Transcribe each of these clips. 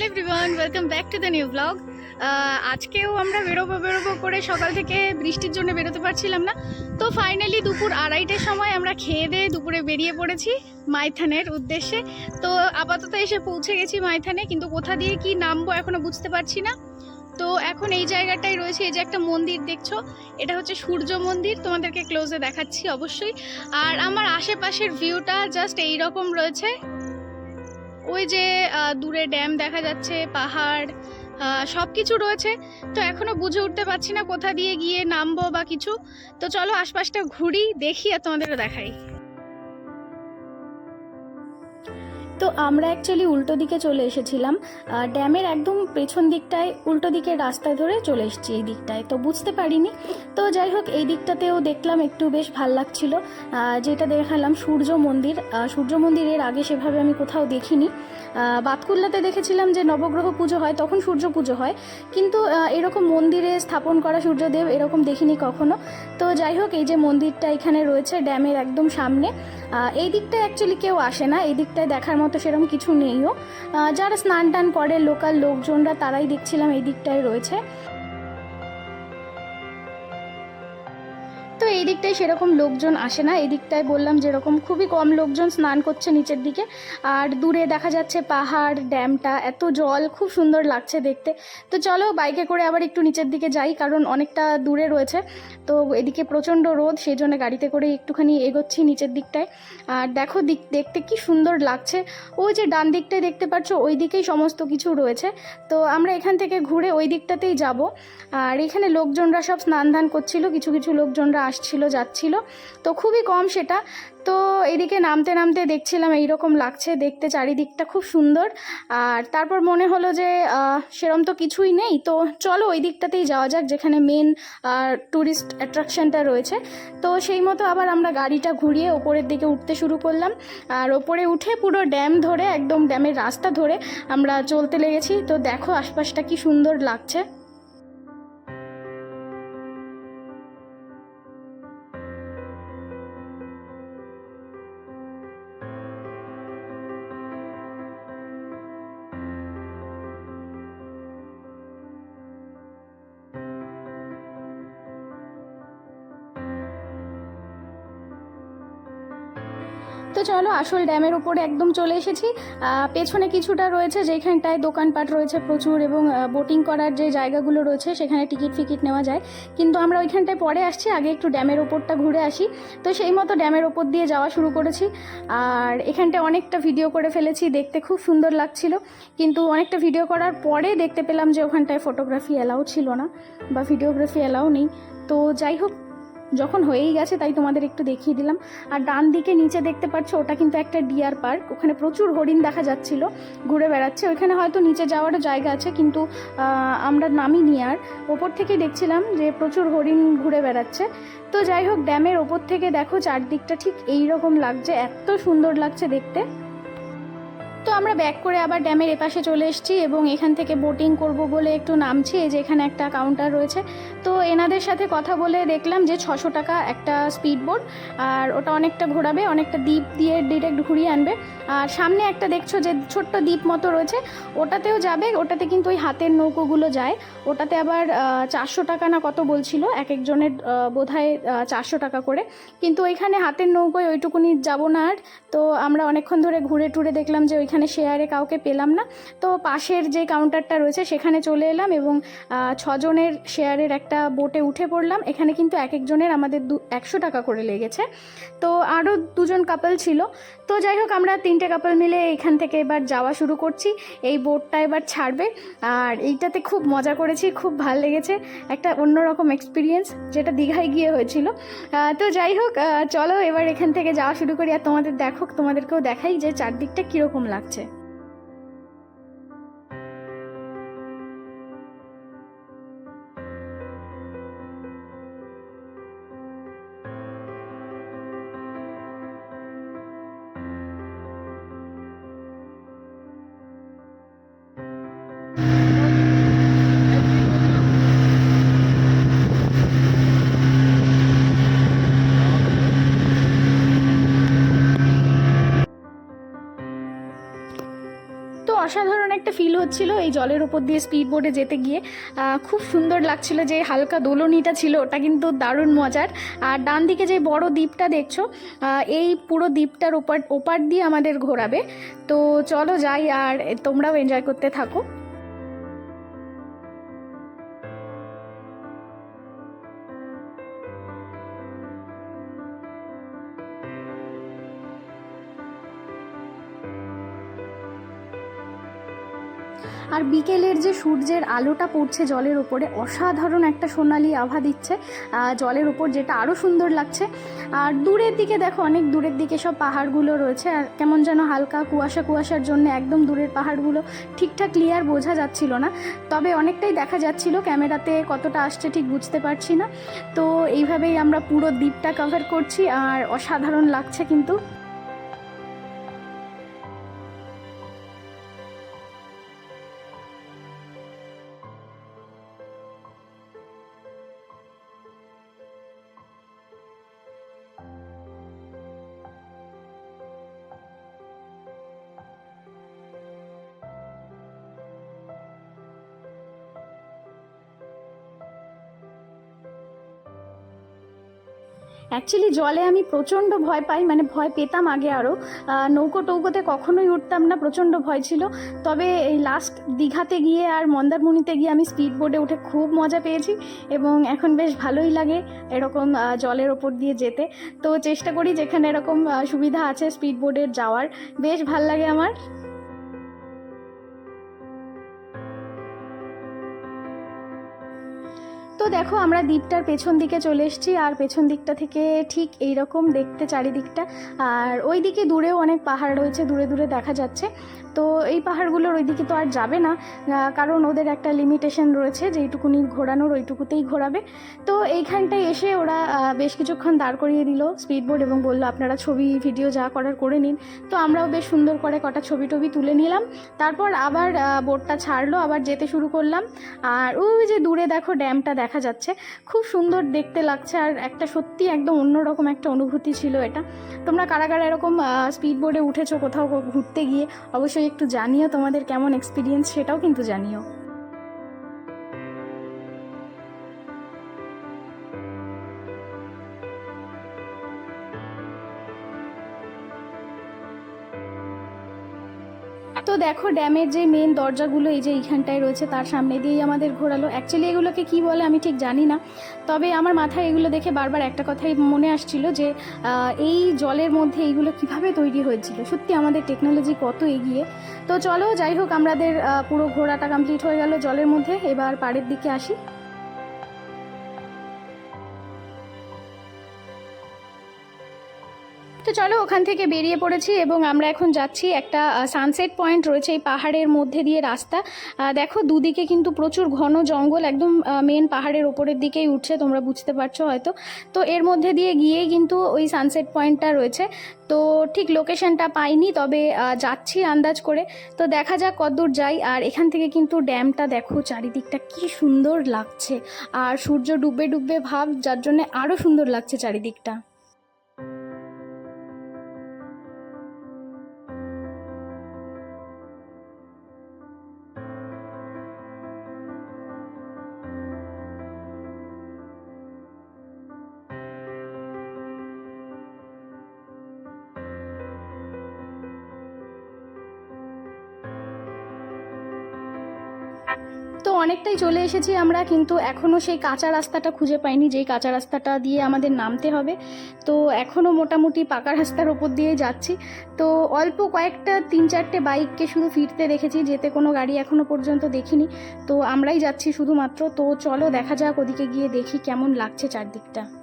Hello everyone welcome back to the new blog আজকেও আমরা বেরোবো বেরোবো করে সকাল থেকে বৃষ্টির জন্য বেরোতে পারছিলাম না। তো ফাইনালি দুপুর আড়াইটের সময় আমরা খেয়ে দিয়ে দুপুরে বেরিয়ে পড়েছি মাইথানের উদ্দেশ্যে। তো আপাতত এসে পৌঁছে গেছি মাইথানে, কিন্তু কোথা দিয়ে কি নামবো এখনও বুঝতে পারছি না। তো এখন এই জায়গাটাই রয়েছে, এই যে একটা মন্দির দেখছ, এটা হচ্ছে সূর্য মন্দির, তোমাদেরকে ক্লোজে দেখাচ্ছি অবশ্যই। আর আমার আশেপাশের ভিউটা জাস্ট এই রকম রয়েছে। ওই যে দূরে ড্যাম দেখা যাচ্ছে, পাহাড় সব কিছু রয়েছে। তো এখনও বুঝে উঠতে পারছি না কোথা দিয়ে গিয়ে নামবো বা কিছু। তো চলো আশপাশটা ঘুরি, দেখি আর তোমাদেরও দেখাই। তো আমরা অ্যাকচুয়ালি উল্টো দিকে চলে এসেছিলাম। ড্যামের একদম পেছন দিকটায় উল্টো দিকের রাস্তা ধরে চলে এসেছি এই দিকটায়। তো বুঝতে পারিনি। তো যাই হোক, এই দিকটাতেও দেখলাম একটু বেশ ভালো লাগছিল। যেটা দেখালাম সূর্য মন্দির। সূর্য মন্দিরের আগে সেভাবে আমি কোথাও দেখিনি। বাতকুল্লাতে দেখেছিলাম যে নবগ্রহ পুজো হয়, তখন সূর্য পুজো হয়। কিন্তু এরকম মন্দিরে স্থাপন করা সূর্যদেব এরকম দেখিনি কখনো। তো যাই হোক, এই যে মন্দিরটা এখানে রয়েছে ড্যামের একদম সামনে। এই দিকটায় অ্যাকচুয়ালি কেউ আসে না, এই দিকটায় দেখার মতো সেরকম কিছু নেইও। যারা স্নান টান করে লোকাল লোকজনরা, তারাই দেখছিলাম এই দিকটায় রয়েছে। তো এই দিকটায় সেরকম লোকজন আসে না। এই দিকটায় বললাম যেরকম খুবই কম লোকজন স্নান করছে নিচের দিকে। আর দূরে দেখা যাচ্ছে পাহাড়, ড্যামটা, এত জল, খুব সুন্দর লাগছে দেখতে। তো চলো বাইকে করে আবার একটু নিচের দিকে যাই, কারণ অনেকটা দূরে রয়েছে। তো এদিকে প্রচণ্ড রোদ সেই জন্য গাড়িতে করে একটুখানি এগোচ্ছি নিচের দিকটায়। আর দেখো দিক, দেখতে কি সুন্দর লাগছে। ওই যে ডান দিকটায় দেখতে পাচ্ছ ওই দিকেই সমস্ত কিছু রয়েছে। তো আমরা এখান থেকে ঘুরে ওই দিকটাতেই যাব। আর এখানে লোকজনরা সব স্নান ধান করছিল, কিছু কিছু লোকজনরা আসছিল, যাচ্ছিল। তো খুবই কম সেটা। তো এদিকে নামতে নামতে দেখছিলাম এইরকম লাগছে। দেখতে চারিদিকটা খুব সুন্দর। আর তারপর মনে হলো যে সেরম তো কিছুই নেই। তো চলো ওই দিকটাতেই যাওয়া যাক, যেখানে মেন ট্যুরিস্ট অ্যাট্রাকশনটা রয়েছে। তো সেই মতো আবার আমরা গাড়িটা ঘুরিয়ে ওপরের দিকে উঠতে শুরু করলাম। আর ওপরে উঠে পুরো ড্যাম ধরে, একদম ড্যামের রাস্তা ধরে আমরা চলতে লেগেছি। তো দেখো আশপাশটা কি সুন্দর লাগছে। তো চলো আসল ড্যামের উপরে একদম চলে এসেছি। পেছনে কিছুটা রয়েছে যেখানটায় দোকানপাট রয়েছে প্রচুর এবং বোটিং করার যে জায়গাগুলো রয়েছে সেখানে টিকিট ফিকিট নেওয়া যায়। কিন্তু আমরা ওইখানটায় পরে আসছি, আগে একটু ড্যামের ওপরটা ঘুরে আসি। তো সেই মতো ড্যামের ওপর দিয়ে যাওয়া শুরু করেছি। আর এখানটায় অনেকটা ভিডিও করে ফেলেছি, দেখতে খুব সুন্দর লাগছিল। কিন্তু অনেকটা ভিডিও করার পরে দেখতে পেলাম যে ওখানটায় ফটোগ্রাফি অ্যালাউ ছিল না বা ভিডিওগ্রাফি অ্যালাউ নেই। তো যাই হোক যখন হয়েই গেছে তাই তোমাদের একটু দেখিয়ে দিলাম। আর ডান দিকে নিচে দেখতে পাচ্ছ ওটা কিন্তু একটা ডিয়ার পার্ক ওখানে প্রচুর হরিণ দেখা যাচ্ছিল, ঘুরে বেড়াচ্ছে। ওইখানে হয়তো নিচে যাওয়ারও জায়গা আছে, কিন্তু আমরা নামিনি আর। ওপর থেকে দেখছিলাম যে প্রচুর হরিণ ঘুরে বেড়াচ্ছে। তো যাই হোক, ড্যামের ওপর থেকে দেখো, চারদিকটা ঠিক এই রকম লাগছে। এত সুন্দর লাগছে দেখতে। তো আমরা ব্যাক করে আবার ড্যামের এপাশে চলে এসেছি এবং এখান থেকে বোটিং করব বলে একটু নামছি, এই যে এখানে একটা কাউন্টার রয়েছে। তো এনাদের সাথে কথা বলে দেখলাম যে ছশো টাকা একটা স্পিড বোট আর ওটা অনেকটা ঘোরাবে, অনেকটা দ্বীপ দিয়ে ডিরেক্ট ঘুরিয়ে আনবে। আর সামনে একটা দেখছ যে ছোট্ট দ্বীপ মতো রয়েছে, ওটাতেও যাবে, ওটাতে কিন্তু ওই হাতের নৌকোগুলো যায়। ওটাতে আবার চারশো টাকা না কত বলছিল, এক একজনের বোধ হয় চারশো টাকা করে। কিন্তু ওইখানে হাতের নৌকোয় ওইটুকুনি যাব না আর। তো আমরা অনেকক্ষণ ধরে ঘুরে টুরে দেখলাম যে ওইখানে শেয়ারে কাউকে পেলাম না। তো পাশের যে কাউন্টারটা রয়েছে, সেখানে চলে এলাম এবং ছজনের শেয়ারের একটা বোটে উঠে পড়লাম। এখানে কিন্তু এক একজনের আমাদের দু, একশো টাকা করে লেগেছে। তো আরও দুজন কাপল ছিল। তো যাই হোক, আমরা তিনটে কাপল মিলে এখান থেকে এবার যাওয়া শুরু করছি। এই বোটটা এবার ছাড়বে। আর এইটাতে খুব মজা করেছি, খুব ভালো লেগেছে। একটা অন্যরকম এক্সপিরিয়েন্স যেটা দীঘায় গিয়ে হয়েছিল। তো যাই হোক চলো এবার এখান থেকে যাওয়া শুরু করি। আর তোমাদের দেখো, তোমাদেরকেও দেখাই যে চারদিকটা কীরকম লাগছে অসাধারণ একটা ফিল হচ্ছিল এই জলের ওপর দিয়ে স্পিড বোর্ডে যেতে গিয়ে। খুব সুন্দর লাগছিল যে হালকা দোলনিটা ছিল, ওটা কিন্তু দারুণ মজার। আর ডান দিকে যে বড় দ্বীপটা দেখছ এই পুরো দ্বীপটার ওপার ওপার দিয়ে আমাদের ঘোরাবে। তো চলো যাই আর তোমরাও এনজয় করতে থাকো। আর বিকেলের যে সূর্যের আলোটা পড়ছে জলের উপরে, অসাধারণ একটা সোনালি আভা দিচ্ছে জলের উপর যেটা আরও সুন্দর লাগছে। আর দূরের দিকে দেখো, অনেক দূরের দিকে সব পাহাড়গুলো রয়েছে, আর কেমন যেন হালকা কুয়াশা কুয়াশার জন্য একদম দূরের পাহাড়গুলো ঠিকঠাক ক্লিয়ার বোঝা যাচ্ছিল না। তবে অনেকটাই দেখা যাচ্ছিল, ক্যামেরাতে কতটা আসছে ঠিক বুঝতে পারছি না। তো এইভাবেই আমরা পুরো দ্বীপটা কভার করছি, আর অসাধারণ লাগছে কিন্তু। অ্যাকচুয়ালি জলে আমি প্রচণ্ড ভয় পাই মানে ভয় পেতাম আগে আরও নৌকো টৌকোতে কখনোই উঠতাম না, প্রচণ্ড ভয় ছিল। তবে এই লাস্ট দীঘাতে গিয়ে আর মন্দারমণিতে গিয়ে আমি স্পিড বোর্ডে উঠে খুব মজা পেয়েছি এবং এখন বেশ ভালোই লাগে এরকম জলের ওপর দিয়ে যেতে। তো চেষ্টা করি যেখানে এরকম সুবিধা আছে স্পিড বোটের যাওয়ার। বেশ ভালো লাগে আমার। তো দেখো, আমরা দ্বীপটার পেছন দিকে চলে এসেছি আর পেছন দিকটা থেকে ঠিক এই রকম দেখতে চারিদিকটা। আর ওই দিকে দূরেও অনেক পাহাড় রয়েছে, দূরে দূরে দেখা যাচ্ছে। তো এই পাহাড়গুলোর ওইদিকে তো আর যাবে না কারণ ওদের একটা লিমিটেশন রয়েছে যেইটুকুনি ঘোরানোর ওইটুকুতেই ঘোরাবে। তো এইখানটায় এসে ওরা বেশ কিছুক্ষণ দাঁড় করিয়ে দিল স্পিড বোর্ড এবং বলল, আপনারা ছবি ভিডিও যা করার করে নিন। তো আমরাও বেশ সুন্দর করে কটা ছবি টবি তুলে নিলাম। তারপর আবার বোটটা ছাড়লো, আবার যেতে শুরু করলাম। আর ওই যে দূরে দেখো ড্যামটা দেখা যাচ্ছে, খুব সুন্দর দেখতে লাগছে। আর একটা সত্যি একদম অন্যরকম একটা অনুভূতি ছিল এটা। তোমরা কারা কারা এরকম স্পিড বোর্ডে উঠেছো কোথাও ঘুরতে গিয়ে, অবশ্যই একটু জানিও তোমাদের কেমন এক্সপিরিয়েন্স সেটাও কিন্তু জানিও। তো দেখো, ড্যামের যে মেন দরজাগুলো এই যে এইখানটায় রয়েছে, তার সামনে দিয়েই আমাদের ঘোরালো। অ্যাকচুয়ালি এগুলোকে কি বলে আমি ঠিক জানি না। তবে আমার মাথায় এগুলো দেখে বারবার একটা কথাই মনে আসছিল যে এই জলের মধ্যে এইগুলো কীভাবে তৈরি হয়েছিল? সত্যি আমাদের টেকনোলজি কত এগিয়ে। তো চলো, যাই হোক, আমাদের পুরো ঘোরাটা কমপ্লিট হয়ে গেল জলের মধ্যে। এবার পাড়ের দিকে আসি। তো চলো ওখান থেকে বেরিয়ে পড়েছি এবং আমরা এখন যাচ্ছি একটা সানসেট পয়েন্ট রয়েছে এই পাহাড়ের মধ্যে দিয়ে রাস্তা। দেখো দুদিকে কিন্তু প্রচুর ঘন জঙ্গল, একদম মেন পাহাড়ের ওপরের দিকেই উঠছে, তোমরা বুঝতে পারছ হয়তো। তো এর মধ্যে দিয়ে গিয়েই কিন্তু ওই সানসেট পয়েন্টটা রয়েছে। তো ঠিক লোকেশনটা পাইনি, তবে যাচ্ছি আন্দাজ করে। তো দেখা যাক কতদূর যাই, আর এখান থেকে কিন্তু ড্যামটা দেখো চারিদিকটা কি সুন্দর লাগছে। আর সূর্য ডুববে ডুববে ভাব, যার জন্য আরও সুন্দর লাগছে চারিদিকটা। তো অনেকটাই চলে এসেছি আমরা, কিন্তু এখনও সেই কাঁচা রাস্তাটা খুঁজে পাইনি, যেই কাঁচা রাস্তাটা দিয়ে আমাদের নামতে হবে। তো এখনও মোটামুটি পাকা রাস্তার ওপর দিয়ে যাচ্ছি। তো অল্প কয়েকটা তিন চারটে বাইককে শুধু ফিরতে দেখেছি, যেতে কোনো গাড়ি এখনও পর্যন্ত দেখিনি। তো আমরাই যাচ্ছি শুধুমাত্র। তো চলো দেখা যাক, ওদিকে গিয়ে দেখি কেমন লাগছে চারদিকটা।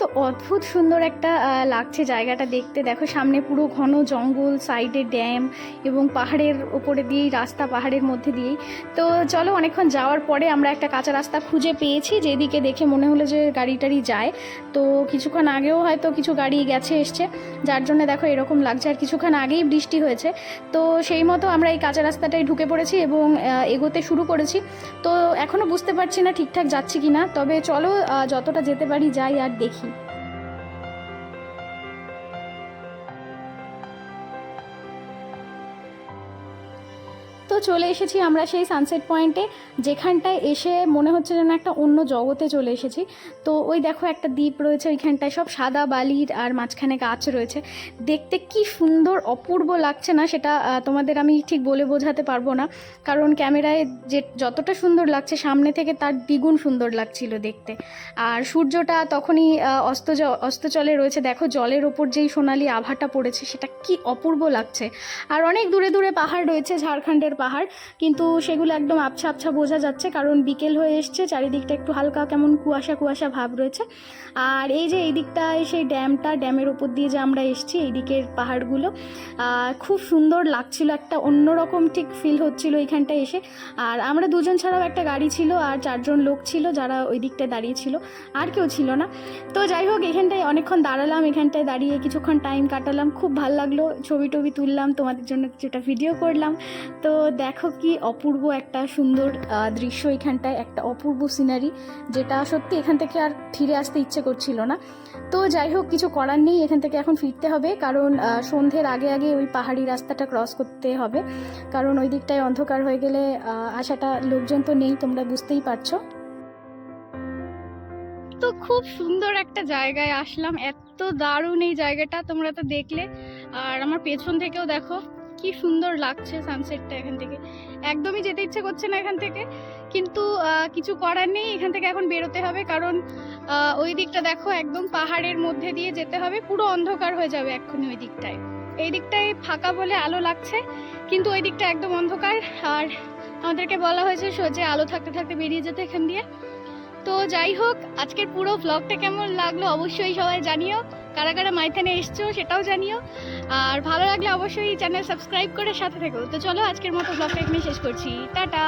তো অদ্ভুত সুন্দর একটা লাগছে জায়গাটা দেখতে। দেখো সামনে পুরো ঘন জঙ্গল, সাইডে ড্যাম এবং পাহাড়ের ওপরে দিয়েই রাস্তা, পাহাড়ের মধ্যে দিয়েই। তো চলো অনেকক্ষণ যাওয়ার পরে আমরা একটা কাঁচা রাস্তা খুঁজে পেয়েছি, যেদিকে দেখে মনে হলো যে গাড়ি টাড়ি যায়। তো কিছুক্ষণ আগেও হয়তো কিছু গাড়ি গেছে, এসছে। যার জন্য দেখো এরকম লাগছে। আর কিছুক্ষণ আগেই বৃষ্টি হয়েছে। তো সেই মতো আমরা এই কাঁচা রাস্তাটায় ঢুকে পড়েছি এবং এগোতে শুরু করেছি। তো এখনও বুঝতে পারছি না ঠিকঠাক যাচ্ছি কি না তবে চলো যতটা যেতে পারি যাই আর দেখি। চলে এসেছি আমরা সেই সানসেট পয়েন্টে যেখানটায় এসে মনে হচ্ছে যেন একটা অন্য জগতে চলে এসেছি। তো ওই দেখো একটা দ্বীপ রয়েছে ওইখানটায়, সব সাদা বালির আর মাঝখানে গাছ রয়েছে। দেখতে কি সুন্দর, অপূর্ব লাগছে না সেটা তোমাদের আমি ঠিক বলে বোঝাতে পারব না। কারণ ক্যামেরায় যে যতটা সুন্দর লাগছে, সামনে থেকে তার দ্বিগুণ সুন্দর লাগছিল দেখতে। আর সূর্যটা তখনই অস্ত অস্তচলে রয়েছে। দেখো জলের ওপর যেই সোনালি আভাটা পড়েছে, সেটা কি অপূর্ব লাগছে। আর অনেক দূরে দূরে পাহাড় রয়েছে, ঝাড়খণ্ডের পাহাড় কিন্তু সেগুলো একদম আবছা আবছা বোঝা যাচ্ছে, কারণ বিকেল হয়ে এসছে, চারিদিকটা একটু হালকা কেমন কুয়াশা কুয়াশা ভাব রয়েছে। আর এই যে এই দিকটায় সেই ড্যামটা, ড্যামের ওপর দিয়ে যে আমরা এসছি, এই দিকের পাহাড়গুলো খুব সুন্দর লাগছিল, একটা অন্যরকম ঠিক ফিল হচ্ছিল এইখানটায় এসে। আর আমরা দুজন ছাড়াও একটা গাড়ি ছিল, আর চারজন লোক ছিল যারা ওই দিকটায় দাঁড়িয়েছিল আর কেউ ছিল না। তো যাই হোক, এখানটায় অনেকক্ষণ দাঁড়ালাম, এখানটায় দাঁড়িয়ে কিছুক্ষণ টাইম কাটালাম, খুব ভালো লাগল, ছবি টবি তুললাম, তোমাদের জন্য কিছুটা ভিডিও করলাম। তো দেখো কি অপূর্ব একটা সুন্দর দৃশ্য এখানটায়, একটা অপূর্ব সিনারি যেটা সত্যি এখান থেকে আর ফিরে আসতে ইচ্ছে করছিল না। তো যাই হোক, কিছু করার নেই, এখান থেকে এখন ফিরতে হবে, কারণ সন্ধ্যের আগে আগে ওই পাহাড়ি রাস্তাটা ক্রস করতে হবে। কারণ ওই দিকটায় অন্ধকার হয়ে গেলে আসাটা লোকজন তো নেই, তোমরা বুঝতেই পারছ। তো খুব সুন্দর একটা জায়গায় আসলাম, এত দারুণ এই জায়গাটা, তোমরা তো দেখলে। আর আমার পেছন থেকেও দেখো কি সুন্দর লাগছে সানসেটটা এখান থেকে। একদমই যেতে ইচ্ছে করছে না এখান থেকে, কিন্তু কিছু করার নেই, এখান থেকে এখন বেরোতে হবে, কারণ ওই দিকটা দেখো একদম পাহাড়ের মধ্যে দিয়ে যেতে হবে, পুরো অন্ধকার হয়ে যাবে এক্ষুনি ওই দিকটায়। এই দিকটায় ফাঁকা বলে আলো লাগছে, কিন্তু ওই দিকটা একদম অন্ধকার, আর আমাদেরকে বলা হয়েছে সোজে আলো থাকতে থাকতে বেরিয়ে যেতে এখান দিয়ে। তো যাই হোক, আজকের পুরো ব্লগটা কেমন লাগল অবশ্যই সবাই জানিও। কারা কারা মাইথানে এসছো সেটাও জানিও। আর ভালো লাগলে অবশ্যই চ্যানেল সাবস্ক্রাইব করে সাথে থেকো। তো চলো আজকের মতো ব্লগটা এখানে শেষ করছি। টাটা!